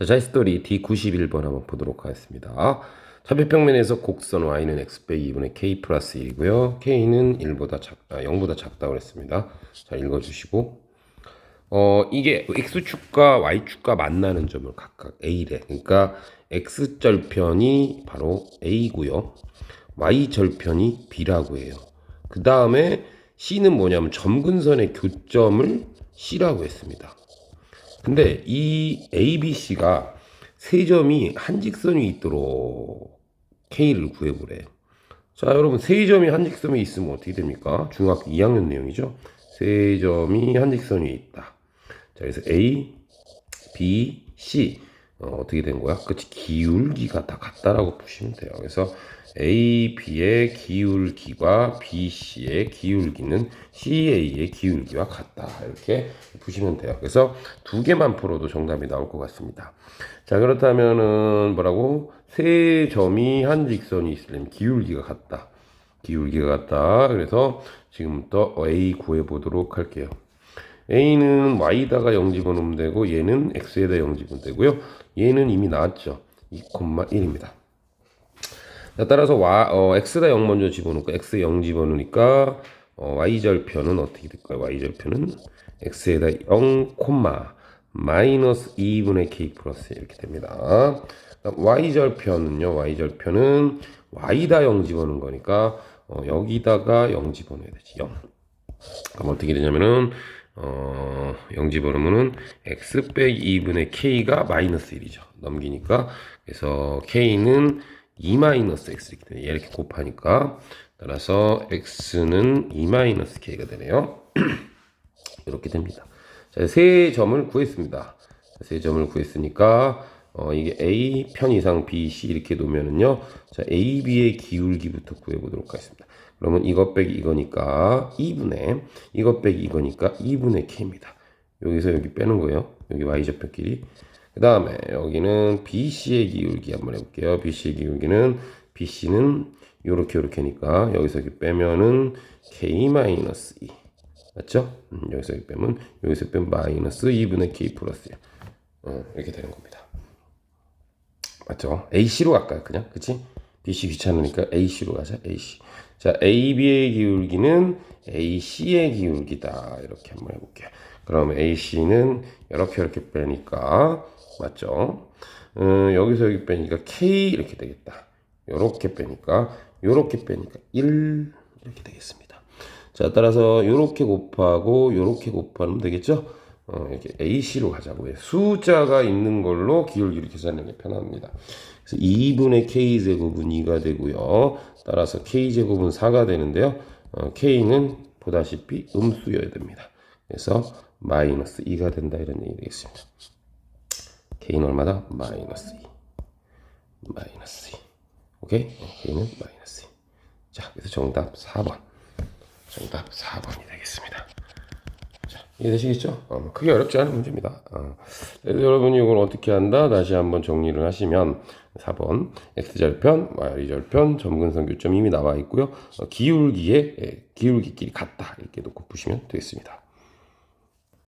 자, 자이스토리 D91번 한번 보도록 하겠습니다. 차별평면에서 곡선 y는 x 빼기 2분의 k 플러스 1이고요. k는 1보다 작다, 0보다 작다고 그랬습니다. 자, 읽어주시고. 어, 이게 x축과 y축과 만나는 점을 각각 a래. 그러니까 x절편이 바로 a고요. y절편이 b라고 해요. 그 다음에 c는 뭐냐면 점근선의 교점을 c라고 했습니다. 근데 이 ABC가 세 점이 한 직선이 있도록 K를 구해보래. 자, 여러분, 세 점이 한 직선이 있으면 어떻게 됩니까? 중학교 2학년 내용이죠. 세 점이 한 직선이 있다. 자, 그래서 A, B, C. 어, 떻게 된 거야? 그치, 기울기가 다 같다라고 보시면 돼요. 그래서 A, B의 기울기와 B, C의 기울기는 CA의 기울기와 같다. 이렇게 보시면 돼요. 그래서 두 개만 풀어도 정답이 나올 것 같습니다. 자, 그렇다면은 뭐라고? 세 점이 한 직선이 있으려면 기울기가 같다. 기울기가 같다. 그래서 지금부터 A 구해 보도록 할게요. A는 Y다가 0 집어넣으면 되고 얘는 X에다 0 집어넣으면 되고요. 얘는 이미 나왔죠. 2,1입니다. 자, 따라서 y, 어, x다 0 먼저 집어넣고 x 0 집어넣으니까 어, y절편은 어떻게 될까요? y절편은 x에다 0, 마이너스 2분의 k 플러스 이렇게 됩니다. y절편은요. y절편은 y다 0 집어넣은 거니까 어, 여기다가 0 집어넣어야 되지. 0. 그럼 어떻게 되냐면은 어, 0 집어넣으면은 x 빼기 2분의 k가 마이너스 1이죠. 넘기니까 그래서 k는 2 마이너스 x 이렇게 되네. 이렇게 곱하니까 따라서 x는 2 마이너스 k가 되네요. 이렇게 됩니다. 자, 세 점을 구했습니다. 자, 세 점을 구했으니까 어, 이게 a 편 이상 b c 이렇게 놓으면은요. 자, a b의 기울기부터 구해보도록 하겠습니다. 그러면 이것 빼기 이거니까 2분의 이것 빼기 이거니까 2분의 k입니다. 여기서 여기 빼는 거예요. 여기 y좌표끼리. 그 다음에 여기는 BC의 기울기 한번 해볼게요. BC의 기울기는 BC는 요렇게 요렇게니까 여기서 이렇게 빼면은 K-2 맞죠? 음, 여기서 빼면 여기서 빼면 마이너스 2분의 K 플러스 1 어, 이렇게 되는 겁니다. 맞죠? AC로 갈까요? 그냥 그치? BC 귀찮으니까 AC로 가자. AC. 자, AB의 기울기는 AC의 기울기다. 이렇게 한번 해볼게요. 그러면 AC는 이렇게 이렇게 빼니까 맞죠? 음, 여기서 여기 빼니까 K 이렇게 되겠다. 이렇게 빼니까 이렇게 빼니까 1 이렇게 되겠습니다. 자 따라서 이렇게 곱하고 이렇게 곱하면 되겠죠? 어, 이렇게 AC로 가자고요. 숫자가 있는 걸로 기울기를 계산하는 게 편합니다. 그래서 2분의 K제곱은 2가 되고요. 따라서 K제곱은 4가 되는데요. 어, K는 보다시피 음수여야 됩니다. 그래서 마이너스 2가 된다 이런 얘기 되겠습니다. K는 얼마다? 마이너스 2. 마이너스 2. 오케이? K는 마이너스 2. 자, 그래서 정답 4번. 정답 4번이 되겠습니다. 자, 이해되시겠죠? 어, 뭐 크게 어렵지 않은 문제입니다. 어, 그래서 여러분이 이걸 어떻게 한다? 다시 한번 정리를 하시면 4번 x절편, y절편, 점근선 교점 이미 나와 있고요. 어, 기울기에 예, 기울기끼리 같다 이렇게 놓고 보시면 되겠습니다.